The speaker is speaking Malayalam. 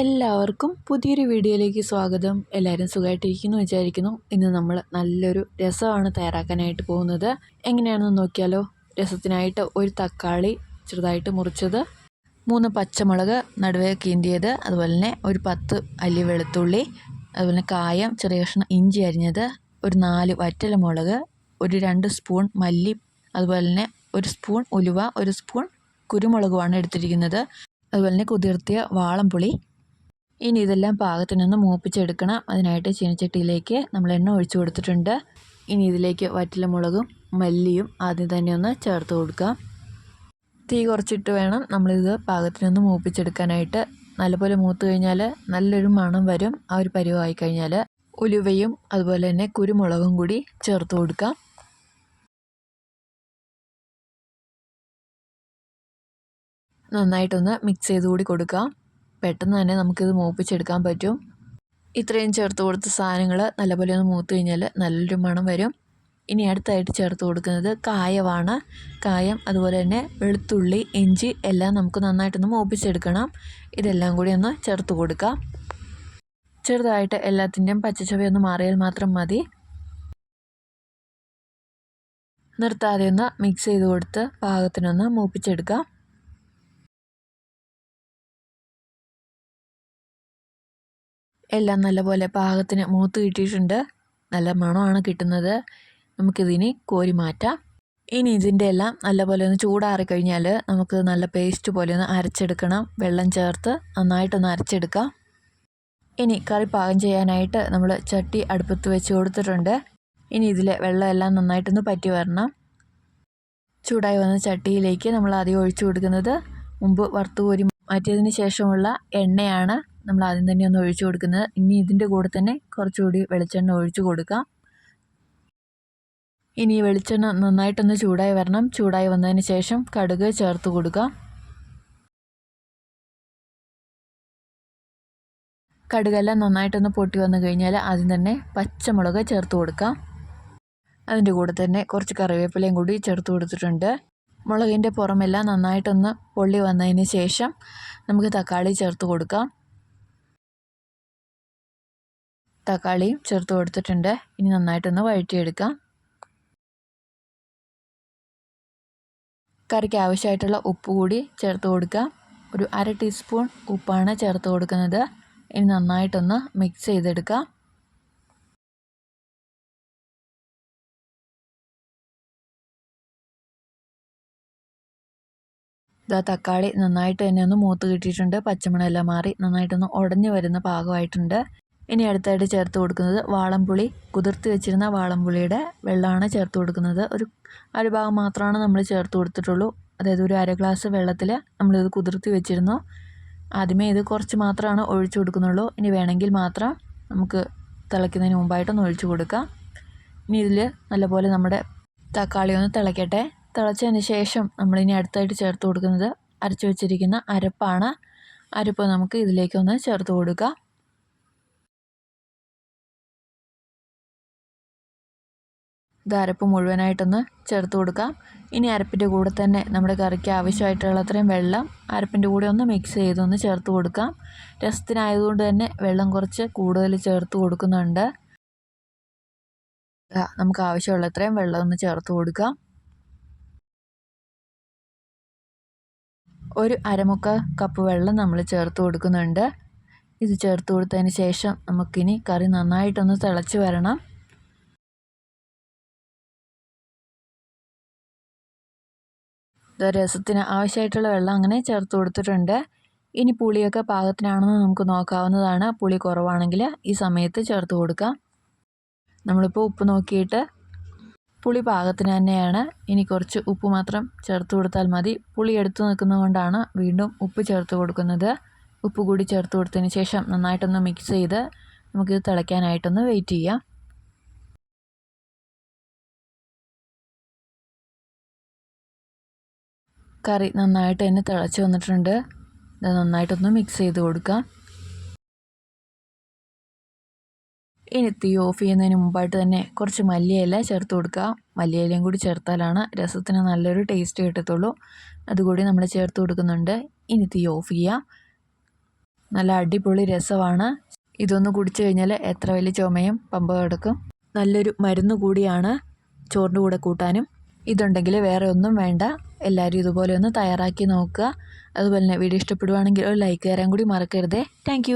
എല്ലാവർക്കും പുതിയൊരു വീഡിയോയിലേക്ക് സ്വാഗതം. എല്ലാവരും സുഖമായിട്ടിരിക്കുന്നു വിചാരിക്കുന്നു. ഇന്ന് നമ്മൾ നല്ലൊരു രസമാണ് തയ്യാറാക്കാനായിട്ട് പോകുന്നത്. എങ്ങനെയാണെന്ന് നോക്കിയാലോ രസത്തിനായിട്ട് ഒരു തക്കാളി ചെറുതായിട്ട് മുറിച്ചത് മൂന്ന് പച്ചമുളക് നടുവേ കീന്തിയത് അതുപോലെ തന്നെ ഒരു പത്ത് അല്ലി വെളുത്തുള്ളി അതുപോലെ തന്നെ കായം ചെറിയ കഷ്ണം ഇഞ്ചി അരിഞ്ഞത് ഒരു നാല് വറ്റൽമുളക് ഒരു രണ്ട് സ്പൂൺ മല്ലി അതുപോലെ തന്നെ ഒരു സ്പൂൺ ഉലുവ ഒരു സ്പൂൺ കുരുമുളകുമാണ് എടുത്തിരിക്കുന്നത്. അതുപോലെ തന്നെ കുതിർത്തിയ വാളംപുളി ഇനി ഇതെല്ലാം പാകത്തിനൊന്ന് മൂപ്പിച്ചെടുക്കണം. അതിനായിട്ട് ചീനച്ചട്ടിയിലേക്ക് നമ്മൾ എണ്ണ ഒഴിച്ചു കൊടുത്തിട്ടുണ്ട്. ഇനി ഇതിലേക്ക് വറ്റലമുളകും മല്ലിയും ആദ്യം തന്നെ ഒന്ന് ചേർത്ത് കൊടുക്കാം. തീ കുറച്ചിട്ട് വേണം നമ്മളിത് പാകത്തിനൊന്ന് മൂപ്പിച്ചെടുക്കാനായിട്ട്. നല്ലപോലെ മൂത്ത് കഴിഞ്ഞാൽ നല്ലൊരു മണം വരും. ആ ഒരു പരുവമായി കഴിഞ്ഞാൽ ഉലുവയും അതുപോലെ തന്നെ കുരുമുളകും കൂടി ചേർത്ത് കൊടുക്കാം. നന്നായിട്ടൊന്ന് മിക്സ് ചെയ്ത് കൂടി കൊടുക്കാം. പെട്ടെന്ന് തന്നെ നമുക്കിത് മൂപ്പിച്ചെടുക്കാൻ പറ്റും. ഇത്രയും ചേർത്ത് കൊടുത്ത സാധനങ്ങൾ നല്ലപോലെ ഒന്ന് മൂത്ത് കഴിഞ്ഞാൽ നല്ലൊരു മണം വരും. ഇനി അടുത്തായിട്ട് ചേർത്ത് കൊടുക്കുന്നത് കായമാണ് കായം അതുപോലെ തന്നെ വെളുത്തുള്ളി ഇഞ്ചി എല്ലാം നമുക്ക് നന്നായിട്ടൊന്ന് മൂപ്പിച്ചെടുക്കണം. ഇതെല്ലാം കൂടി ഒന്ന് ചേർത്ത് കൊടുക്കാം. ചെറുതായിട്ട് എല്ലാത്തിന്റെയും പച്ചച്ചവ ഒന്ന് മാറിയാൽ മാത്രം മതി. നിർത്താതെ ഒന്ന് മിക്സ് ചെയ്ത് കൊടുത്ത് പാകത്തിനൊന്ന് മൂപ്പിച്ചെടുക്കാം. എല്ലാം നല്ലപോലെ പാകത്തിന് മൂത്ത് കിട്ടിയിട്ടുണ്ട്. നല്ല മണമാണ് കിട്ടുന്നത്. നമുക്കിതിനി കോരി മാറ്റാം. ഇനി ഇതിന്റെ എല്ലാം നല്ലപോലെ ഒന്ന് ചൂടാറി കഴിഞ്ഞാൽ നമുക്ക് നല്ല പേസ്റ്റ് പോലെ ഒന്ന് അരച്ചെടുക്കണം. വെള്ളം ചേർത്ത് നന്നായിട്ടൊന്ന് അരച്ചെടുക്കാം. ഇനി കറി പാകം ചെയ്യാനായിട്ട് നമ്മൾ ചട്ടി അടുപ്പത്ത് വെച്ച് കൊടുത്തിട്ടുണ്ട്. ഇനി ഇതിലെ വെള്ളമെല്ലാം നന്നായിട്ടൊന്ന് പറ്റി വരണം. ചൂടായി വന്ന ചട്ടിയിലേക്ക് നമ്മൾ ആദ്യം ഒഴിച്ചു കൊടുക്കുന്നത്. മുമ്പ് വറുത്തുകോരി മാറ്റിയതിന് ശേഷമുള്ള എണ്ണയാണ്. നമ്മൾ ആദ്യം തന്നെ ഒന്ന് ഒഴിച്ചു കൊടുക്കുന്നത്. ഇനി ഇതിന്റെ കൂടെ തന്നെ കുറച്ചുകൂടി വെളിച്ചെണ്ണ ഒഴിച്ചു കൊടുക്കാം ഇനി വെളിച്ചെണ്ണ നന്നായിട്ടൊന്ന് ചൂടായി വരണം. ചൂടായി വന്നതിന് ശേഷം കടുക് ചേർത്ത് കൊടുക്കുക. കടുകെല്ലാം നന്നായിട്ടൊന്ന് പൊട്ടി വന്നു കഴിഞ്ഞാൽ ആദ്യം തന്നെ പച്ചമുളക് ചേർത്ത് കൊടുക്കാം അതിന്റെ കൂടെ തന്നെ കുറച്ച് കറിവേപ്പിലയും കൂടി ചേർത്ത് കൊടുത്തിട്ടുണ്ട്. മുളകിന്റെ പുറമെല്ലാം നന്നായിട്ടൊന്ന് പൊള്ളി വന്നതിന് ശേഷം നമുക്ക് തക്കാളി ചേർത്ത് കൊടുക്കാം. തക്കാളിയും ചേർത്ത് കൊടുത്തിട്ടുണ്ട്. ഇനി നന്നായിട്ടൊന്ന് വഴറ്റിയെടുക്കാം. കറിക്ക് ആവശ്യമായിട്ടുള്ള ഉപ്പ് കൂടി ചേർത്ത് കൊടുക്കാം. ഒരു അര ടീസ്പൂൺ ഉപ്പാണ് ചേർത്ത് കൊടുക്കുന്നത്. ഇനി നന്നായിട്ടൊന്ന് മിക്സ് ചെയ്തെടുക്കാം. ഇതാ തക്കാളി നന്നായിട്ട് തന്നെ ഒന്ന് മൂത്ത് കിട്ടിയിട്ടുണ്ട്. പച്ചമണമെല്ലാം മാറി നന്നായിട്ടൊന്ന് ഉടഞ്ഞു വരുന്ന പാകമായിട്ടുണ്ട്. ഇനി അടുത്തായിട്ട് ചേർത്ത് കൊടുക്കുന്നത് വാളംപുളി. കുതിർത്ത് വെച്ചിരുന്ന വാളംപുളിയുടെ വെള്ളമാണ് ചേർത്ത് കൊടുക്കുന്നത്. ഒരു ഒരു അരഭാഗം മാത്രമാണ് നമ്മൾ ചേർത്ത് കൊടുത്തിട്ടുള്ളൂ. അതായത് ഒരു അര ഗ്ലാസ് വെള്ളത്തിൽ നമ്മളിത് കുതിർത്തി വെച്ചിരുന്നു. ആദ്യമേ ഇത് കുറച്ച് മാത്രമാണ് ഒഴിച്ചു കൊടുക്കുന്നുള്ളൂ. ഇനി വേണമെങ്കിൽ മാത്രം നമുക്ക് തിളയ്ക്കുന്നതിന് മുമ്പായിട്ടൊന്ന് ഒഴിച്ചു കൊടുക്കാം. ഇനി ഇതിൽ നല്ലപോലെ നമ്മുടെ തക്കാളി ഒന്ന് തിളയ്ക്കട്ടെ. തിളച്ചതിന് ശേഷം നമ്മളിനി അടുത്തായിട്ട് ചേർത്ത് കൊടുക്കുന്നത് അരച്ചു വെച്ചിരിക്കുന്ന അരപ്പാണ്. അരപ്പ് നമുക്ക് ഇതിലേക്കൊന്ന് ചേർത്ത് കൊടുക്കാം. ഇത് അരപ്പ് മുഴുവനായിട്ടൊന്ന് ചേർത്ത് കൊടുക്കാം. ഇനി അരപ്പിന്റെ കൂടെ തന്നെ നമ്മുടെ കറിക്ക് ആവശ്യമായിട്ടുള്ള അത്രയും വെള്ളം അരപ്പിന്റെ കൂടെ ഒന്ന് മിക്സ് ചെയ്തൊന്ന് ചേർത്ത് കൊടുക്കാം. രസത്തിനായതുകൊണ്ട് തന്നെ വെള്ളം കുറച്ച് കൂടുതൽ ചേർത്ത് കൊടുക്കുന്നുണ്ട്. നമുക്ക് ആവശ്യമുള്ള അത്രയും വെള്ളം ഒന്ന് ചേർത്ത് കൊടുക്കാം. ഒരു അരമുക്ക കപ്പ് വെള്ളം നമ്മൾ ചേർത്ത് കൊടുക്കുന്നുണ്ട്. ഇത് ചേർത്ത് കൊടുത്തതിന് ശേഷം നമുക്കിനി കറി നന്നായിട്ടൊന്ന് തിളച്ച് വരണം. രസത്തിന് ആവശ്യമായിട്ടുള്ള വെള്ളം അങ്ങനെ ചേർത്ത് കൊടുത്തിട്ടുണ്ട്. ഇനി പുളിയൊക്കെ പാകത്തിനാണെന്ന് നമുക്ക് നോക്കാവുന്നതാണ്. പുളി കുറവാണെങ്കിൽ ഈ സമയത്ത് ചേർത്ത് കൊടുക്കാം. നമ്മളിപ്പോൾ ഉപ്പ് നോക്കിയിട്ട് പുളി പാകത്തിന് തന്നെയാണ്. ഇനി കുറച്ച് ഉപ്പ് മാത്രം ചേർത്ത് കൊടുത്താൽ മതി. പുളി എടുത്തു നിൽക്കുന്നതുകൊണ്ടാണ് വീണ്ടും ഉപ്പ് ചേർത്ത് കൊടുക്കുന്നത്. ഉപ്പ് കൂടി ചേർത്ത് കൊടുത്തതിന് ശേഷം നന്നായിട്ടൊന്ന് മിക്സ് ചെയ്ത് നമുക്കിത് തിളയ്ക്കാനായിട്ടൊന്ന് വെയിറ്റ് ചെയ്യാം. കറി നന്നായിട്ട് തന്നെ തിളച്ച് വന്നിട്ടുണ്ട്. ഇത് നന്നായിട്ടൊന്ന് മിക്സ് ചെയ്ത് കൊടുക്കാം. ഇനി തീ ഓഫ് ചെയ്യുന്നതിന് മുമ്പായിട്ട് തന്നെ കുറച്ച് മല്ലിയില ചേർത്ത് കൊടുക്കുക. മല്ലിയിലയും കൂടി ചേർത്താലാണ് രസത്തിന് നല്ലൊരു ടേസ്റ്റ് കിട്ടത്തുള്ളൂ. അതുകൂടി നമ്മൾ ചേർത്ത് കൊടുക്കുന്നുണ്ട്. ഇനി തീ ഓഫ് ചെയ്യാം. നല്ല അടിപൊളി രസമാണ്. ഇതൊന്ന് കുടിച്ചു കഴിഞ്ഞാൽ എത്ര വലിയ ചുമയും പമ്പ കിടക്കും. നല്ലൊരു മരുന്ന് കൂടിയാണ് ചോറിന്റെ കൂടെ കൂട്ടാനും. ഇതുണ്ടെങ്കിൽ വേറെ ഒന്നും വേണ്ട. എല്ലാവരും ഇതുപോലെ ഒന്ന് തയ്യാറാക്കി നോക്കുക. അതുപോലെ തന്നെ വീഡിയോ ഇഷ്ടപ്പെടുവാണെങ്കിൽ ഒരു ലൈക്ക് തരാൻ കൂടി മറക്കരുതേ. താങ്ക്